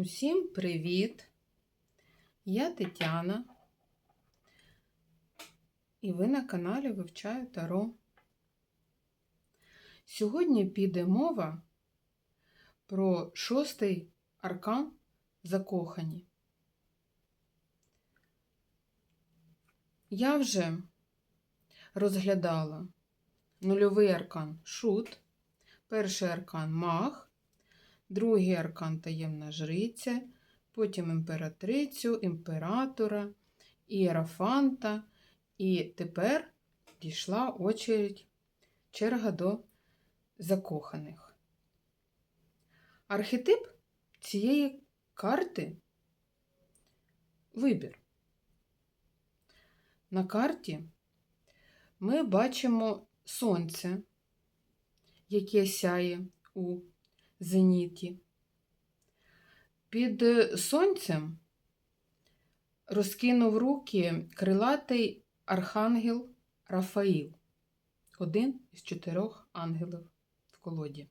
Усім привіт! Я Тетяна, і ви на каналі Вивчаю Таро. Сьогодні піде мова про шостий аркан закохані. Я вже розглядала нульовий аркан шут, перший аркан маг, другий аркан таємна жриця, потім імператрицю, імператора, ієрофанта, і тепер дійшла очередь черга до закоханих. Архетип цієї карти вибір. На карті ми бачимо сонце, яке сяє у зеніті. Під сонцем розкинув руки крилатий архангел Рафаїл, один із чотирьох ангелів в колоді.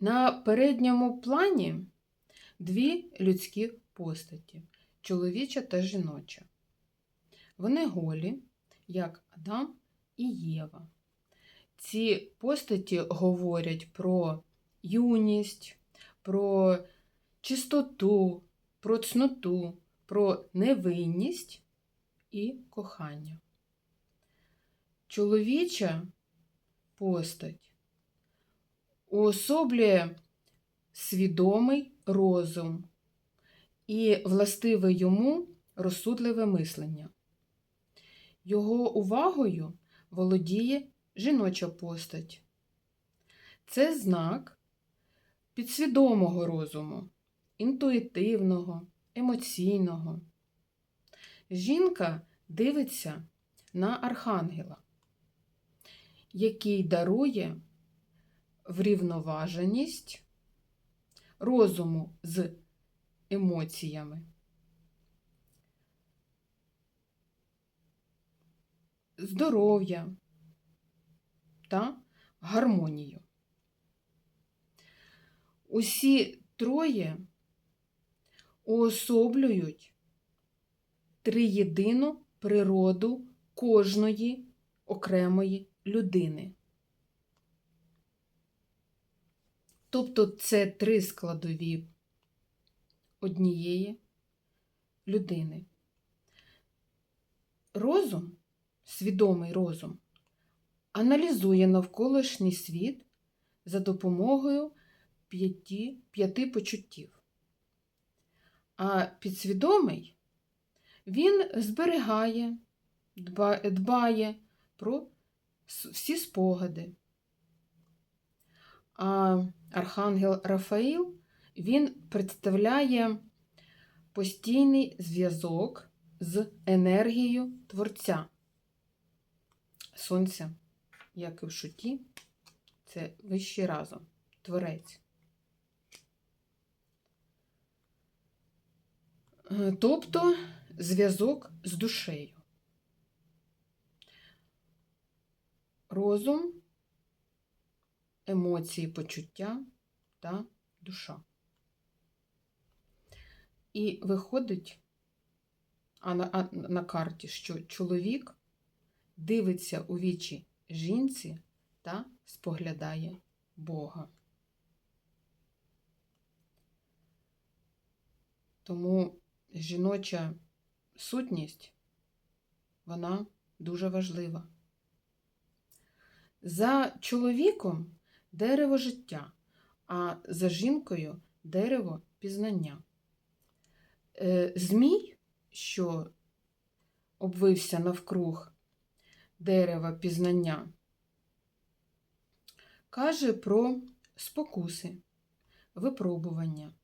На передньому плані дві людські постаті чоловіча та жіноча. Вони голі, як Адам і Єва. Ці постаті говорять про юність, про чистоту, про цноту, про невинність і кохання. Чоловіча постать уособлює свідомий розум і властиве йому розсудливе мислення. Його увагою володіє жіноча постать. Це знак підсвідомого розуму, інтуїтивного, емоційного. Жінка дивиться на архангела, який дарує врівноваженість розуму з емоціями. Здоров'я та гармонію. Усі троє уособлюють триєдину природу кожної окремої людини. Тобто це три складові однієї людини. Розум, свідомий розум, аналізує навколишній світ за допомогою п'яти, п'яти почуттів. А підсвідомий він зберігає, дбає, про всі спогади. А Архангел Рафаїл він представляє постійний зв'язок з енергією Творця. Сонця, як і в шуті, це вищий разом, творець. Тобто зв'язок з душею. Розум, емоції, почуття та душа. І виходить на карті, що чоловік дивиться у вічі жінці та споглядає Бога. Тому жіноча сутність, вона дуже важлива. За чоловіком дерево життя, а за жінкою дерево пізнання. Е, Змій, що обвився навкруг дерева пізнання, каже про спокуси, випробування.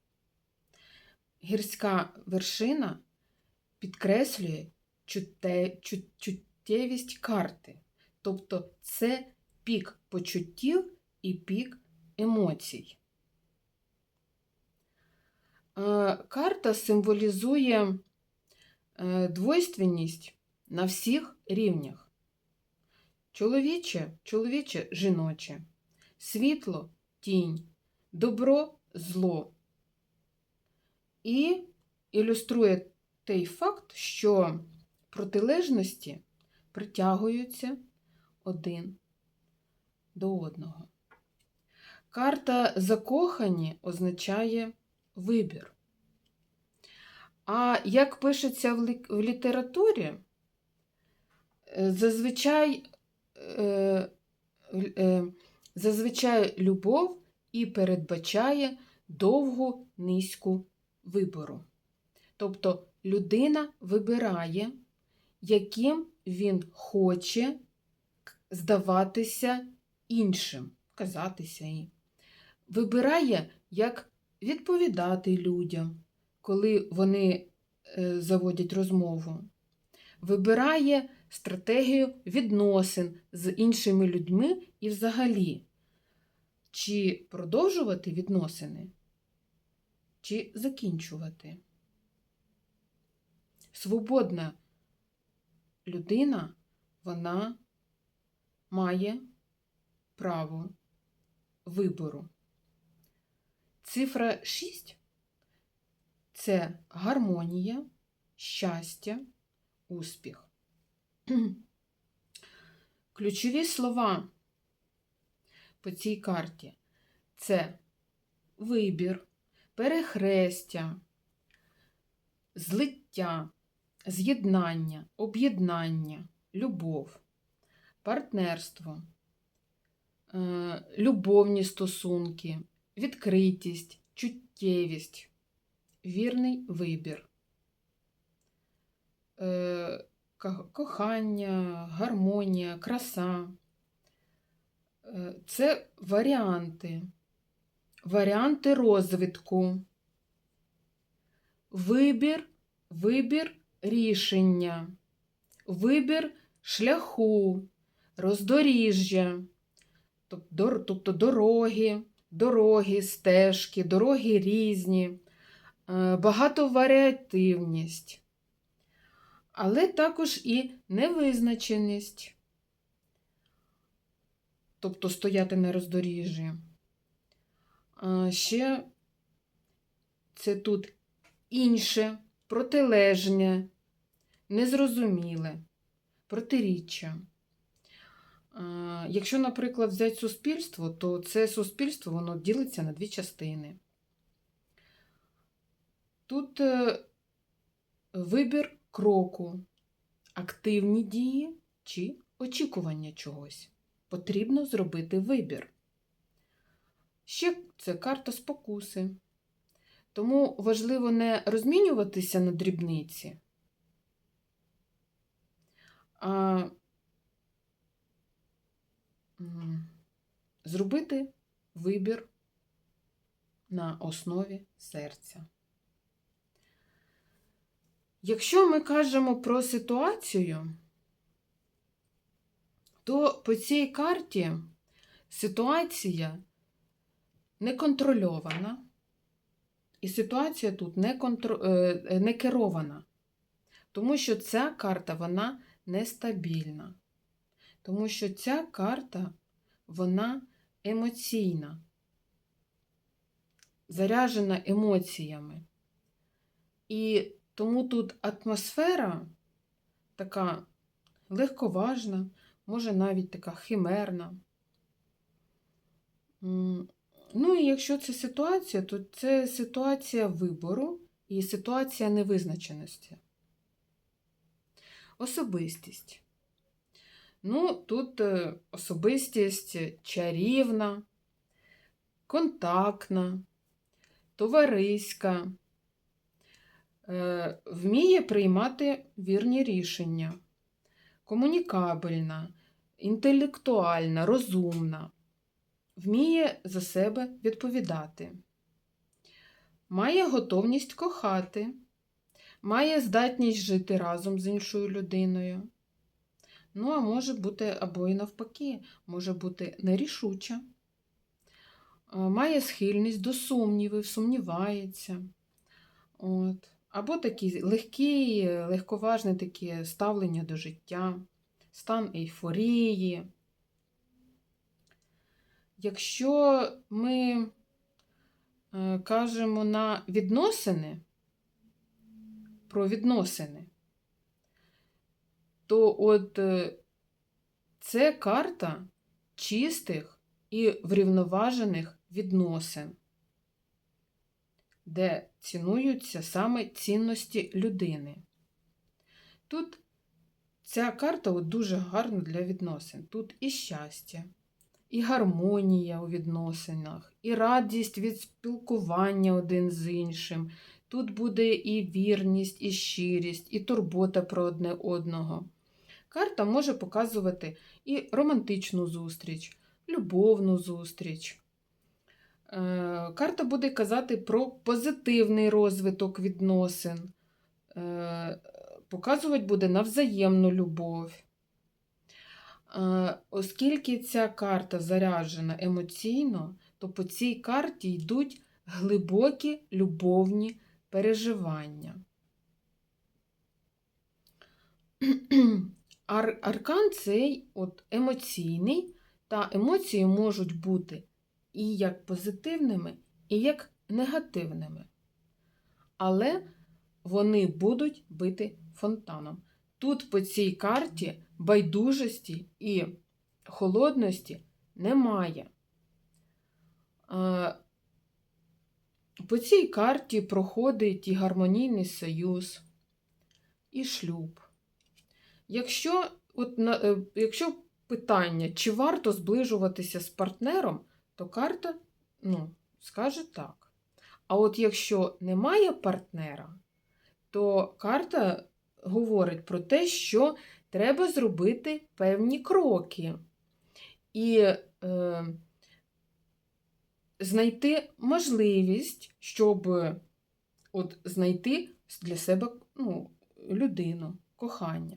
Гірська вершина підкреслює чутте, чут, чуттєвість карти. Тобто це пік почуттів і пік емоцій. Карта символізує е, двойственність на всіх рівнях. Чоловіче, чоловіче жіноче, світло, тінь, добро, зло. І ілюструє той факт, що протилежності притягуються один до одного. Карта закохані означає вибір. А як пишеться в літературі, е, зазвичай, е, е, зазвичай любов і передбачає довгу низьку вибору. Тобто людина вибирає, яким він хоче здаватися іншим, казатися їм. Вибирає, як відповідати людям, коли вони е, заводять розмову. Вибирає стратегію відносин з іншими людьми і взагалі, чи продовжувати відносини, чи закінчувати. Свободна людина, вона має право вибору. Цифра 6 це гармонія, щастя, успіх. Ключові слова по цій карті це вибір, перехрестя, злиття, з'єднання, об'єднання, любов, партнерство, е, любовні стосунки, відкритість, чуттєвість, вірний вибір, е, кохання, гармонія, краса. Е, Це варіанти, варіанти розвитку, вибір, вибір рішення, вибір шляху, роздоріжжя, тобто дороги, дороги, стежки, дороги різні, е, багатоваріативність, але також і невизначеність, тобто стояти на роздоріжжі. Ще це тут інше, протилежне, незрозуміле, протиріччя. Якщо, наприклад, взяти суспільство, то це суспільство воно ділиться на дві частини. Тут е, вибір кроку, активні дії чи очікування чогось. Потрібно зробити вибір. Ще це карта спокуси. Тому важливо не розмінюватися на дрібниці, а зробити вибір на основі серця. Якщо ми кажемо про ситуацію, то по цій карті ситуація неконтрольована, і ситуація тут не, контро... е, не керована, тому що ця карта вона нестабільна, тому що ця карта вона емоційна, заряжена емоціями. І тому тут атмосфера така легковажна, може навіть така химерна. Ну і якщо це ситуація, то це ситуація вибору і ситуація невизначеності. Особистість. Ну, тут е, особистість чарівна, контактна, товариська, е, вміє приймати вірні рішення, комунікабельна, інтелектуальна, розумна, вміє за себе відповідати, має готовність кохати, має здатність жити разом з іншою людиною. Ну, а може бути або і навпаки, може бути нерішуча, е, має схильність до сумнівів, сумнівається. От. Або такі легкі, легковажне таке ставлення до життя, стан ейфорії. Якщо ми е, кажемо на відносини, про відносини, то от е, це карта чистих і врівноважених відносин, де цінуються саме цінності людини. Тут ця карта от дуже гарна для відносин. Тут і щастя, і гармонія у відносинах, і радість від спілкування один з іншим. Тут буде і вірність, і щирість, і турбота про одне одного. Карта може показувати і романтичну зустріч, любовну зустріч. Е, Карта буде казати про позитивний розвиток відносин, Е, показувати буде на взаємну любов. Е, Оскільки ця карта заряджена емоційно, то по цій карті йдуть глибокі любовні переживання. Ар- Аркан цей от емоційний, та емоції можуть бути і як позитивними, і як негативними. Але вони будуть бити фонтаном. Тут по цій карті байдужості і холодності немає. Е, По цій карті проходить і гармонійний союз, і шлюб. Якщо, от, е, якщо питання, чи варто зближуватися з партнером, то карта ну, скаже так. А от якщо немає партнера, то карта говорить про те, що треба зробити певні кроки і е, знайти можливість, щоб от, знайти для себе ну, людину, кохання.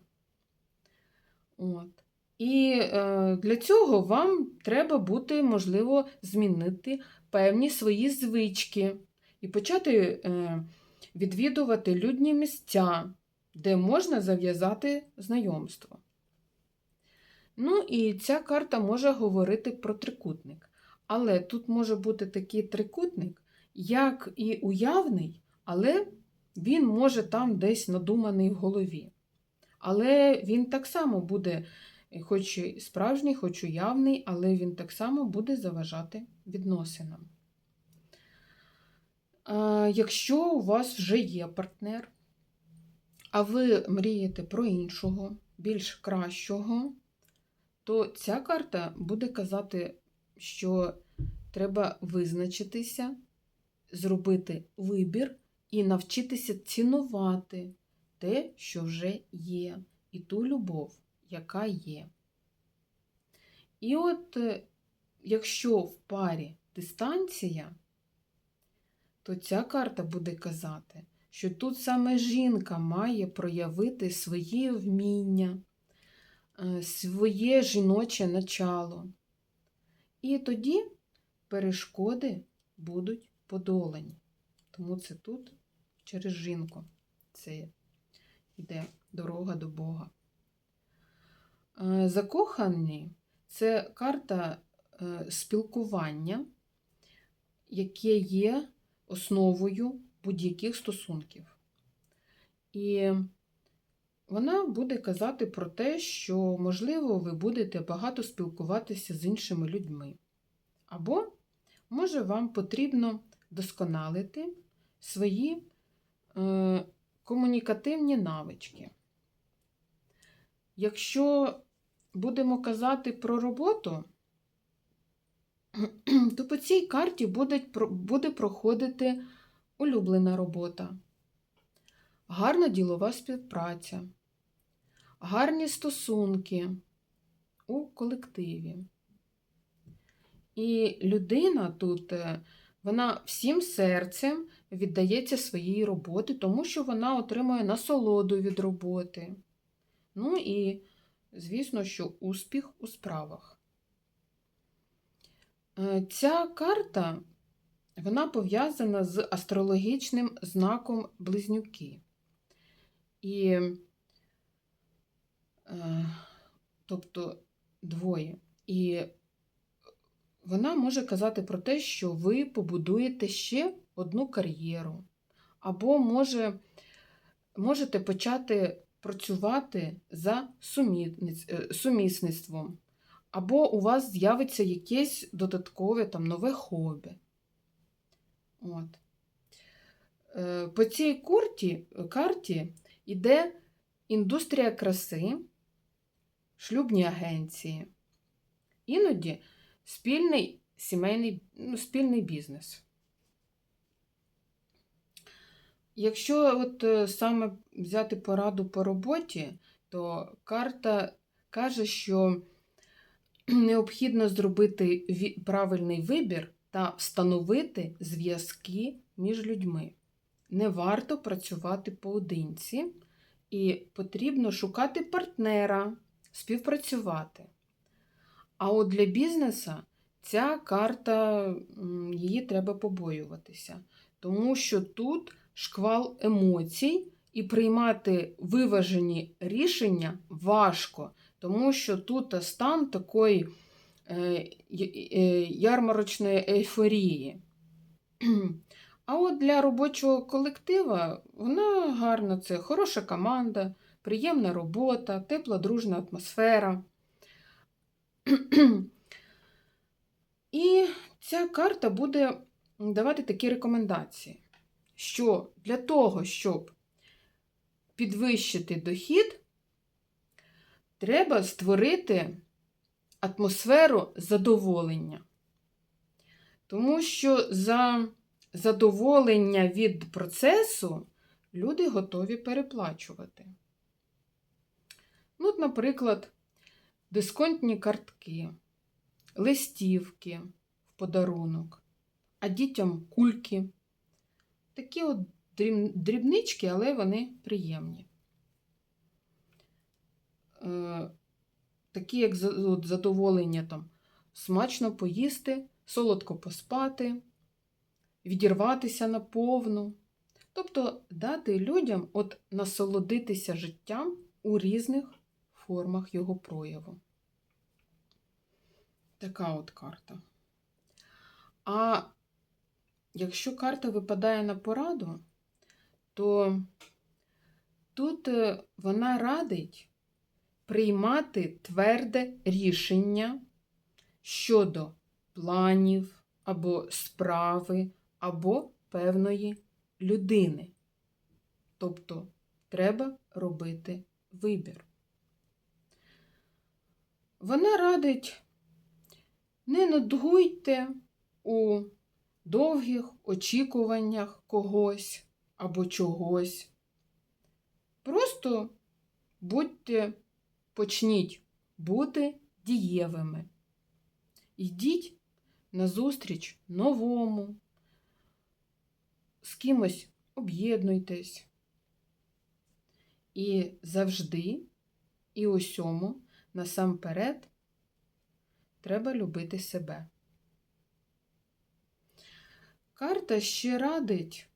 От. І е, для цього вам треба бути, можливо, змінити певні свої звички і почати е, відвідувати людні місця, де можна зав'язати знайомство. Ну і ця карта може говорити про трикутник. Але тут може бути такий трикутник, як і уявний, але він може там десь надуманий в голові. Але він так само буде, хоч і справжній, хоч уявний, але він так само буде заважати відносинам. Якщо у вас вже є партнер, а ви мрієте про іншого, більш кращого, то ця карта буде казати, що треба визначитися, зробити вибір і навчитися цінувати те, що вже є, і ту любов, яка є. І от, е, якщо в парі дистанція, то ця карта буде казати, що тут саме жінка має проявити свої вміння, е, своє жіноче начало. І тоді перешкоди будуть подолані. Тому це тут через жінку. Це йде дорога до Бога. Е, Закохані це карта е, спілкування, яке є основою будь-яких стосунків. І вона буде казати про те, що, можливо, ви будете багато спілкуватися з іншими людьми. Або, може, вам потрібно досконалити свої е, комунікативні навички. Якщо будемо казати про роботу, то по цій карті буде, буде проходити улюблена робота, гарна ділова співпраця, гарні стосунки у колективі. І людина тут, е, вона всім серцем віддається своїй роботі, тому що вона отримує насолоду від роботи. Ну і, звісно, що успіх у справах. Е, Ця карта вона пов'язана з астрологічним знаком близнюки. І, е, тобто двоє. І вона може казати про те, що ви побудуєте ще одну кар'єру, або може можете почати працювати за е, сумісництвом, або у вас з'явиться якесь додаткове там, нове хобі. От. Е, По цій курті, карті йде індустрія краси, шлюбні агенції, іноді спільний сімейний ну, спільний бізнес. Якщо от е, саме взяти пораду по роботі, то карта каже, що необхідно зробити правильний вибір та встановити зв'язки між людьми. Не варто працювати поодинці, і потрібно шукати партнера, співпрацювати. А от для бізнесу ця карта, її треба побоюватися, тому що тут шквал емоцій, і приймати виважені рішення важко, тому що тут стан такої ярмарочної ейфорії. А от для робочого колектива вона гарна, це хороша команда, приємна робота, тепла, дружна атмосфера. І ця карта буде давати такі рекомендації, що для того, щоб підвищити дохід, треба створити атмосферу задоволення. Тому що за задоволення від процесу люди готові переплачувати. Ну, от, наприклад, дисконтні картки, листівки в подарунок, а дітям кульки. Такі от дрібнички, але вони приємні. Такі, як задоволення там, смачно поїсти, солодко поспати, відірватися наповну. Тобто дати людям от насолодитися життям у різних формах його прояву. Така от карта. А якщо карта випадає на пораду, то тут е, вона радить приймати тверде рішення щодо планів або справи, або певної людини. Тобто треба робити вибір. Вона радить не нудгуйте у довгих очікуваннях когось або чогось. Просто будьте, почніть бути дієвими. Йдіть назустріч новому, з кимось об'єднуйтесь. І завжди, і усьому, насамперед, треба любити себе. Карта ще радить,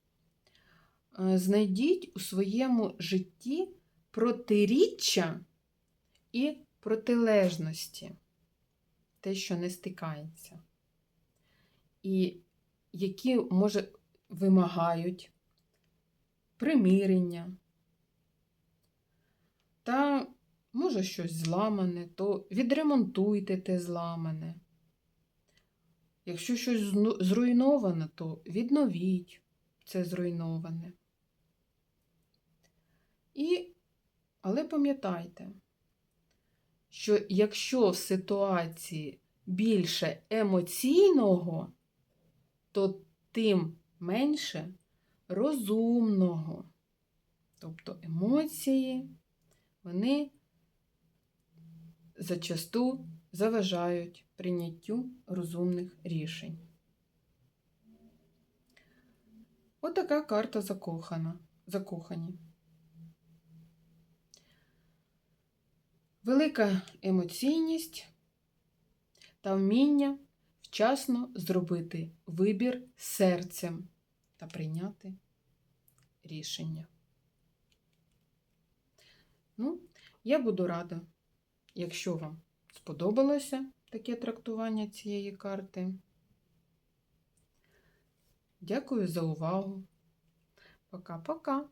е, знайдіть у своєму житті протиріччя і протилежності, те, що не стикається, і які, може, вимагають примирення. Та, може, щось зламане, то відремонтуйте те зламане. Якщо щось зруйноване, то відновіть це зруйноване. І, але пам'ятайте, що якщо в ситуації більше емоційного, то тим менше розумного. Тобто емоції, вони зачасту заважають прийняттю розумних рішень. Отака карта закохана, закохані. Велика емоційність та вміння вчасно зробити вибір серцем та прийняти рішення. Ну, я буду рада, якщо вам сподобалося таке трактування цієї карти. Дякую за увагу. Пока-пока.